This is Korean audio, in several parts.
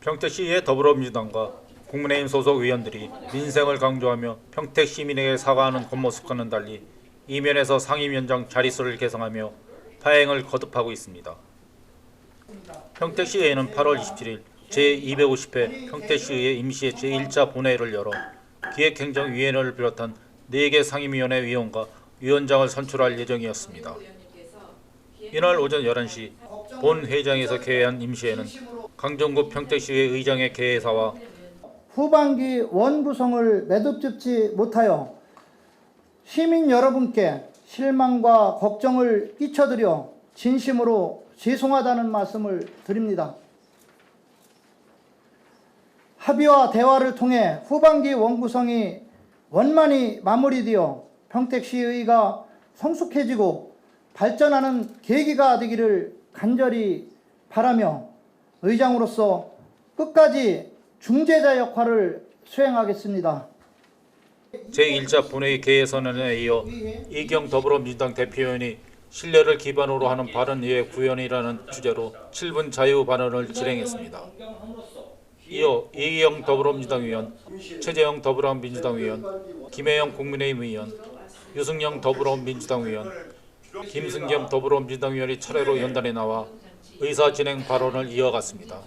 평택시의 더불어민주당과 국민의힘 소속 의원들이 민생을 강조하며 평택 시민에게 사과하는 겉모습과는 달리 이면에서 상임위원장 자릿수를 개성하며 파행을 거듭하고 있습니다. 평택시의회는 8월 27일 제250회 평택시의회 임시회 제1차 본회의를 열어 기획행정위원회를 비롯한 4개 상임위원회 위원과 위원장을 선출할 예정이었습니다. 이날 오전 11시 본 회장에서 개회한 임시회는 강정구 평택시의 의장의 개회사와 후반기 원구성을 매듭짓지 못하여 시민 여러분께 실망과 걱정을 끼쳐드려 진심으로 죄송하다는 말씀을 드립니다. 합의와 대화를 통해 후반기 원구성이 원만히 마무리되어 평택시의회가 성숙해지고 발전하는 계기가 되기를 간절히 바라며 의장으로서 끝까지 중재자 역할을 수행하겠습니다. 제1차 본회의 개회 선언에 이어 이경 더불어민주당 대표위원이 신뢰를 기반으로 하는 발언의 구현이라는 주제로 7분 자유 발언을 진행했습니다. 이어 이경 더불어민주당 의원, 최재형 더불어민주당 의원, 김혜영 국민의힘 의원, 유승영 더불어민주당 의원, 김승겸 더불어민주당 의원이 차례로 연단에 나와 의사 진행 발언을 이어갔습니다.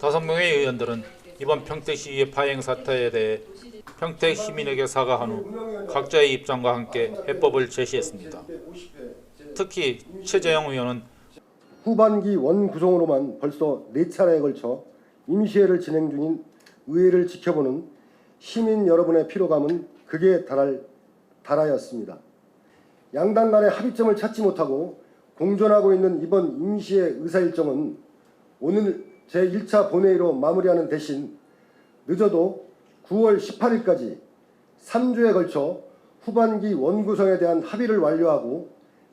다섯 명의 의원들은 이번 평택시의 파행 사태에 대해 평택 시민에게 사과한 후 각자의 입장과 함께 해법을 제시했습니다. 특히 최재형 의원은 후반기 원 구성으로만 벌써 네 차례에 걸쳐 임시회를 진행 중인 의회를 지켜보는 시민 여러분의 피로감은 극에 달할 달하였습니다. 양당 간의 합의점을 찾지 못하고 공존하고 있는 이번 임시회 의사 일정은 오늘 제1차 본회의로 마무리하는 대신 늦어도 9월 18일까지 3주에 걸쳐 후반기 원구성에 대한 합의를 완료하고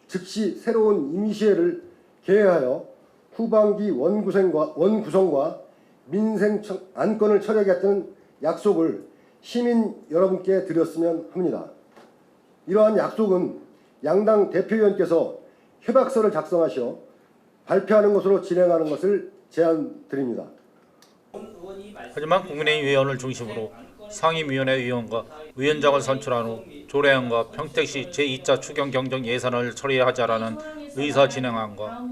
즉시 새로운 임시회를 개회하여 후반기 원구성과, 원구성과 민생 처- 안건을 처리하겠다는 약속을 시민 여러분께 드렸으면 합니다. 이러한 약속은 양당 대표위원께서 협약서를 작성하셔 발표하는 것으로 진행하는 것을 제안드립니다. 하지만 국민의힘 의원을 중심으로 상임위원회 위원과 위원장을 선출한 후 조례안과 평택시 제2차 추경 경정 예산을 처리하자라는 의사 진행안과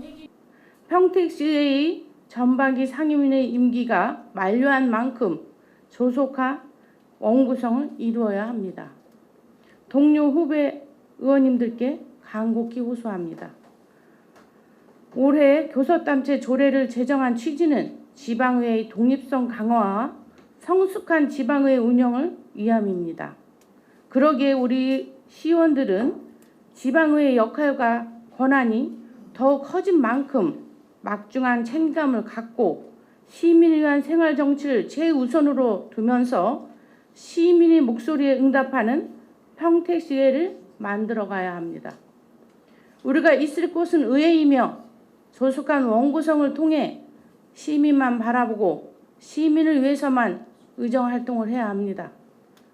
평택시의 전반기 상임위의 임기가 만료한 만큼 조속한 원구성을 이루어야 합니다. 동료 후배 의원님들께 간곡히 호소합니다. 올해 교섭단체 조례를 제정한 취지는 지방의회의 독립성 강화와 성숙한 지방의회 운영을 위함입니다. 그러기에 우리 시의원들은 지방의회 역할과 권한이 더욱 커진 만큼 막중한 책임감을 갖고 시민을 위한 생활 정치를 최우선으로 두면서 시민의 목소리에 응답하는 평택시의회를 만들어 가야 합니다. 우리가 있을 곳은 의회이며 조속한 원구성을 통해 시민만 바라보고 시민을 위해서만 의정 활동을 해야 합니다.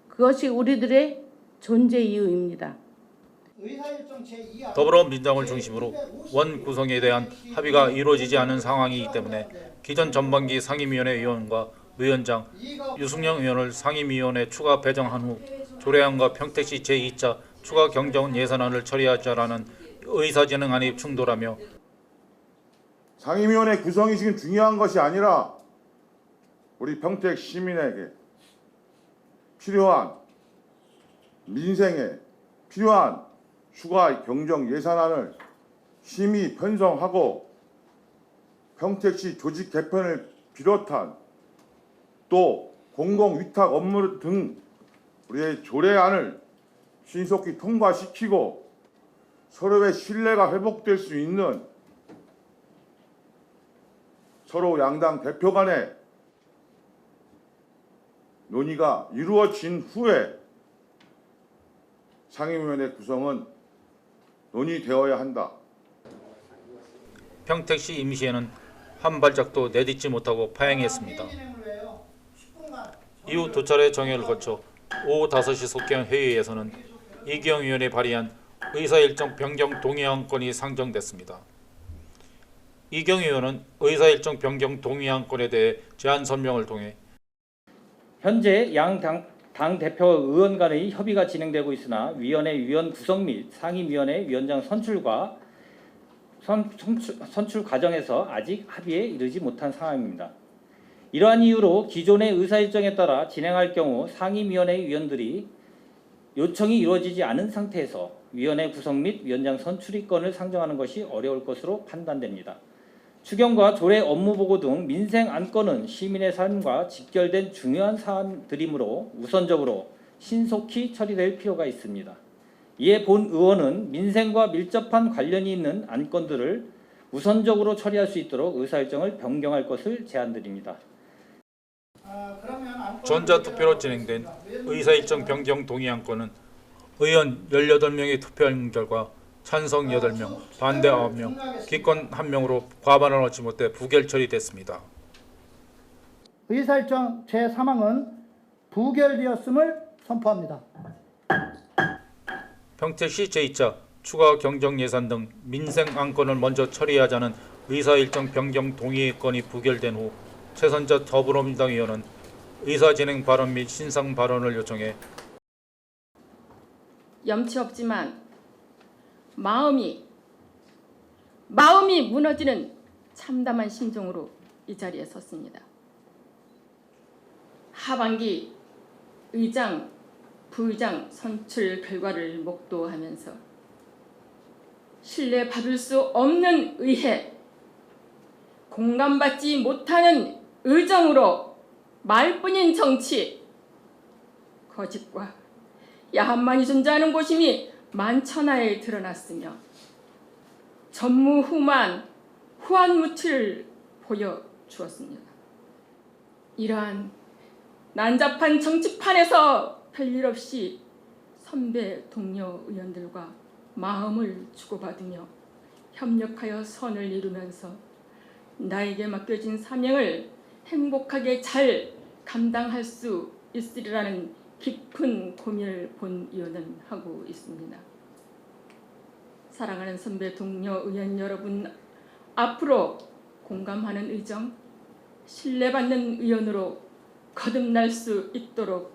그것이 우리들의 존재 이유입니다. 의사일정 제2화 더불어민주당을 중심으로 원 구성에 대한 합의가 이루어지지 않은 상황이기 때문에 기존 전반기 상임위원회 위원과 위원장 유승영 의원을 상임위원회 추가 배정한 후 조례안과 평택시 제2차 추가 경정 예산안을 처리하자라는 의사진행안이 충돌하며 상임위원회 구성이 지금 중요한 것이 아니라 우리 평택 시민에게 필요한 민생에 필요한 추가 경정 예산안을 심의 편성하고 평택시 조직 개편을 비롯한 또 공공 위탁 업무 등 우리의 조례안을 신속히 통과시키고 서로의 신뢰가 회복될 수 있는 서로 양당 대표 간의 논의가 이루어진 후에 상임위원회 구성은 논의되어야 한다. 평택시 임시회는 한 발짝도 내딛지 못하고 파행했습니다. 이후 두 차례 정회를 거쳐 오후 5시 속개한 회의에서는 이기영 의원이 발의한 의사 일정 변경 동의안건이 상정됐습니다. 이경 의원은 의사일정 변경 동의안건에 대해 제안 설명을 통해 현재 양 당, 당 대표 의원 간의 협의가 진행되고 있으나 위원회 위원 구성 및 상임위원회 위원장 선출과 선, 선출, 선출 과정에서 아직 합의에 이르지 못한 상황입니다. 이러한 이유로 기존의 의사 일정에 따라 진행할 경우 상임위원회 위원들이 요청이 이루어지지 않은 상태에서 위원회 구성 및 위원장 선출위권을 상정하는 것이 어려울 것으로 판단됩니다. 추경과 조례 업무 보고 등 민생 안건은 시민의 삶과 직결된 중요한 사안들이므로 우선적으로 신속히 처리될 필요가 있습니다. 이에 본 의원은 민생과 밀접한 관련이 있는 안건들을 우선적으로 처리할 수 있도록 의사일정을 변경할 것을 제안드립니다. 전자투표로 진행된 의사일정 변경 동의안건은 의원 18명이 투표한 결과 찬성 8명, 반대 9명, 기권 1명으로 과반을 얻지 못해 부결 처리됐습니다. 의사일정 제3항은 부결되었음을 선포합니다. 평택시 제2차 추가 경정 예산 등 민생 안건을 먼저 처리하자는 의사일정 변경 동의건이 부결된 후 최선자 더불어민주당 의원은 의사진행 발언 및 신상 발언을 요청해 염치 없지만 마음이 마음이 무너지는 참담한 심정으로 이 자리에 섰습니다. 하반기 의장, 부의장 선출 결과를 목도하면서 신뢰받을 수 없는 의회, 공감받지 못하는 의정으로 말뿐인 정치, 거짓과 야함만이 존재하는 곳임이 만천하에 드러났으며 전무후무한 후한무치를 보여주었습니다. 이러한 난잡한 정치판에서 별일 없이 선배 동료 의원들과 마음을 주고받으며 협력하여 선을 이루면서 나에게 맡겨진 사명을 행복하게 잘 감당할 수 있으리라는 깊은 고민을 본 의원은 하고 있습니다. 사랑하는 선배 동료 의원 여러분, 앞으로 공감하는 의정, 신뢰받는 의원으로 거듭날 수 있도록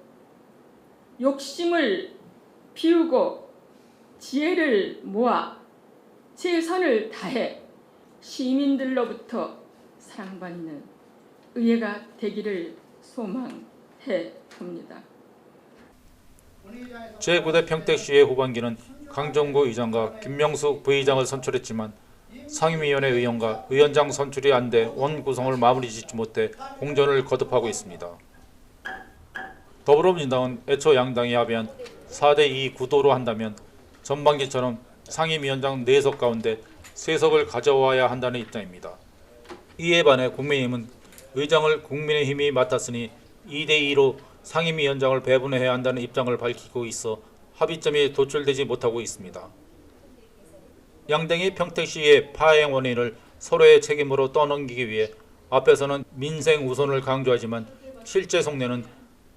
욕심을 비우고 지혜를 모아 최선을 다해 시민들로부터 사랑받는 의회가 되기를 소망해 봅니다. 제9대 평택시의 후반기는 강정구 의장과 김명수 부의장을 선출했지만 상임위원회 의원과 위원장 선출이 안 돼 원 구성을 마무리 짓지 못해 공전을 거듭하고 있습니다. 더불어민주당은 애초 양당이 합의한 4대2 구도로 한다면 전반기처럼 상임위원장 4석 가운데 3석을 가져와야 한다는 입장입니다. 이에 반해 국민의힘은 의장을 국민의힘이 맡았으니 2대2로 상임위원장을 배분해야 한다는 입장을 밝히고 있어 합의점이 도출되지 못하고 있습니다. 양당이 평택시의 파행 원인을 서로의 책임으로 떠넘기기 위해 앞에서는 민생 우선을 강조하지만 실제 속내는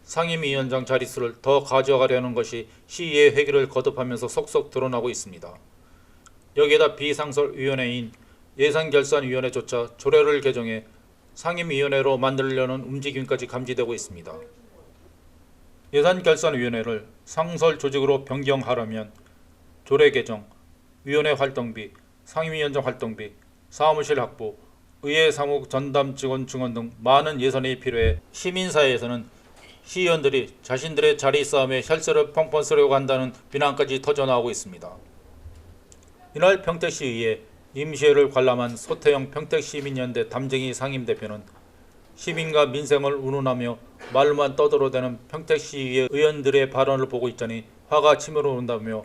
상임위원장 자릿수를 더 가져가려는 것이 시의 회기를 거듭하면서 속속 드러나고 있습니다. 여기에다 비상설위원회인 예산결산위원회조차 조례를 개정해 상임위원회로 만들려는 움직임까지 감지되고 있습니다. 예산결산위원회를 상설 조직으로 변경하려면 조례 개정, 위원회 활동비, 상임위원장 활동비, 사무실 확보, 의회 사무 전담 직원 증원 등 많은 예산이 필요해 시민사회에서는 시의원들이 자신들의 자리 싸움에 혈세를 펑펑 쓰려고 한다는 비난까지 터져나오고 있습니다. 이날 평택시의회 임시회를 관람한 소태영 평택시민연대 담쟁이 상임대표는 시민과 민생을 운운하며 말로만 떠들어대는 평택시의회 의원들의 발언을 보고 있자니 화가 치밀어 온다며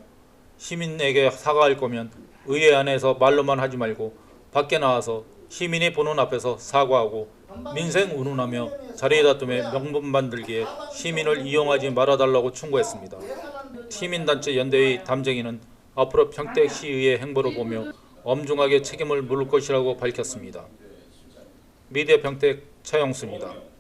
시민에게 사과할 거면 의회 안에서 말로만 하지 말고 밖에 나와서 시민이 보는 앞에서 사과하고 민생 운운하며 자리 다툼에 명분 만들기에 시민을 이용하지 말아달라고 충고했습니다. 시민단체 연대의 담쟁이는 앞으로 평택시의회 행보를 보며 엄중하게 책임을 물을 것이라고 밝혔습니다. 미디어 평택 차영수입니다.